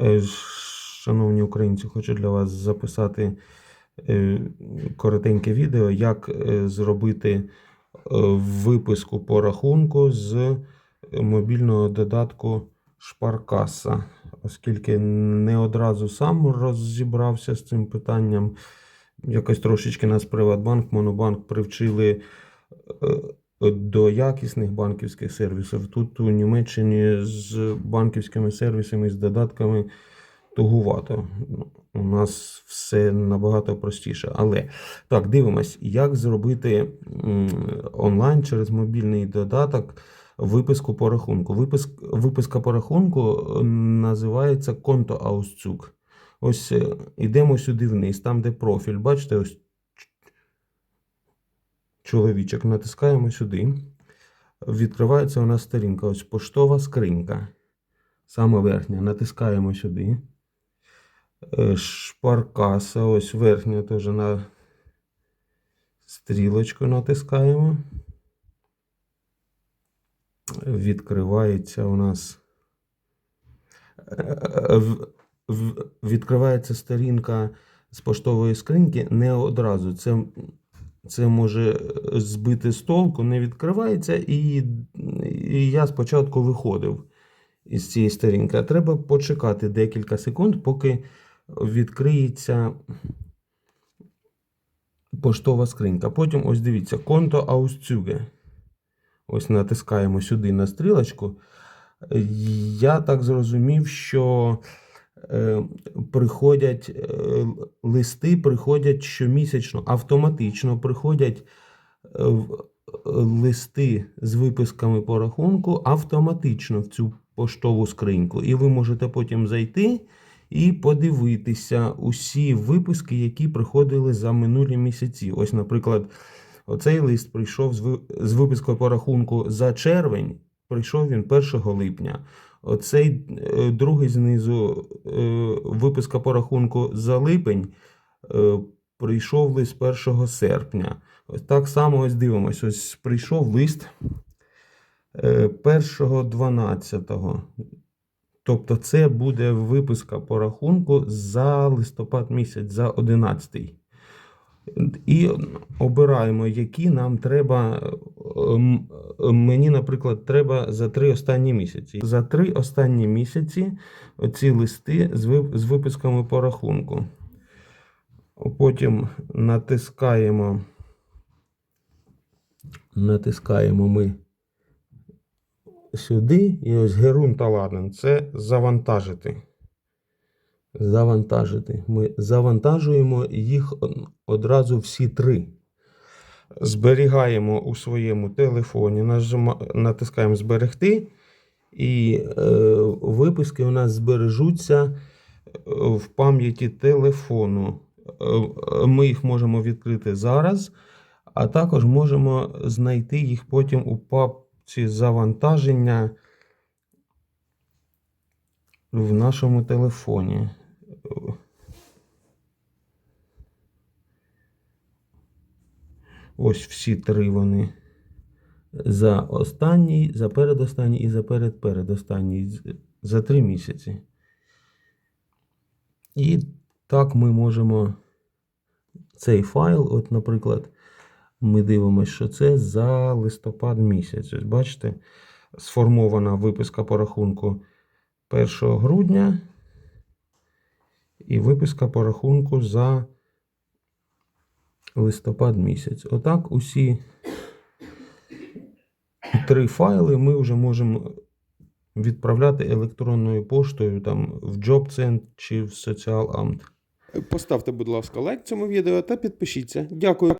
Е, Шановні українці, хочу для вас записати е, коротеньке відео, як е, зробити виписку по рахунку з мобільного додатку Шпаркаса, оскільки не одразу сам розібрався з цим питанням. Якось трошечки нас Приватбанк, Монобанк привчили до якісних банківських сервісів. Тут у Німеччині з банківськими сервісами, з додатками тугувато. Ну, У нас все набагато простіше. Але так, дивимось, як зробити онлайн через мобільний додаток виписку по рахунку. Виписк, виписка по рахунку е, називається контоауszug. Ось е, ідемо сюди вниз, там, де профіль. Бачите, ось чоловічок, натискаємо сюди. Відкривається у нас сторінка, ось поштова скринька. Саме верхня. Натискаємо сюди. Е, Шпаркаса, ось верхня теж на стрілочку натискаємо. Відкривається у нас. Е, Відкривається сторінка з поштової скриньки не одразу. Це, це може збити з толку, не відкривається, і, і я спочатку виходив із цієї сторінки. А треба почекати декілька секунд, поки відкриється поштова скринька. Потім, ось дивіться, конто Auszüge. Ось натискаємо сюди на стрілочку. Я так зрозумів, що е, приходять е, листи, приходять щомісячно, автоматично приходять е, листи з виписками по рахунку автоматично в цю поштову скриньку. І ви можете потім зайти і подивитися усі виписки, які приходили за минулі місяці. Ось, наприклад, оцей лист прийшов з випискою по рахунку за червень. Прийшов він 1 липня. Оцей е, другий знизу е, виписка по рахунку за липень е, прийшов лист 1 серпня. Ось так само ось дивимось. Ось прийшов лист е, 1.12. Тобто це буде виписка по рахунку за листопад місяць, за 11. І обираємо, які нам треба. Ем, Мені, наприклад, треба за три останні місяці. За три останні місяці ці листи з виписками по рахунку. Потім натискаємо. Натискаємо ми сюди. І ось Герун та Ладен. Це завантажити. Завантажити. Ми завантажуємо їх одразу всі три. Зберігаємо у своєму телефоні, натискаємо зберегти, і е, виписки у нас збережуться е, в пам'яті телефону. Е, Ми їх можемо відкрити зараз, а також можемо знайти їх потім у папці завантаження в нашому телефоні. Ось всі три вони. За останній, за передостанній і за передпередостанній. За три місяці. І так ми можемо цей файл, от, наприклад, ми дивимося, що це за листопад місяць. Ось бачите, сформована виписка по рахунку 1 грудня і виписка по рахунку за листопад місяць. Отак усі три файли ми вже можемо відправляти електронною поштою там в JobCent чи в SocialAmt. Поставте, будь ласка, лайк цьому відео та підпишіться. Дякую.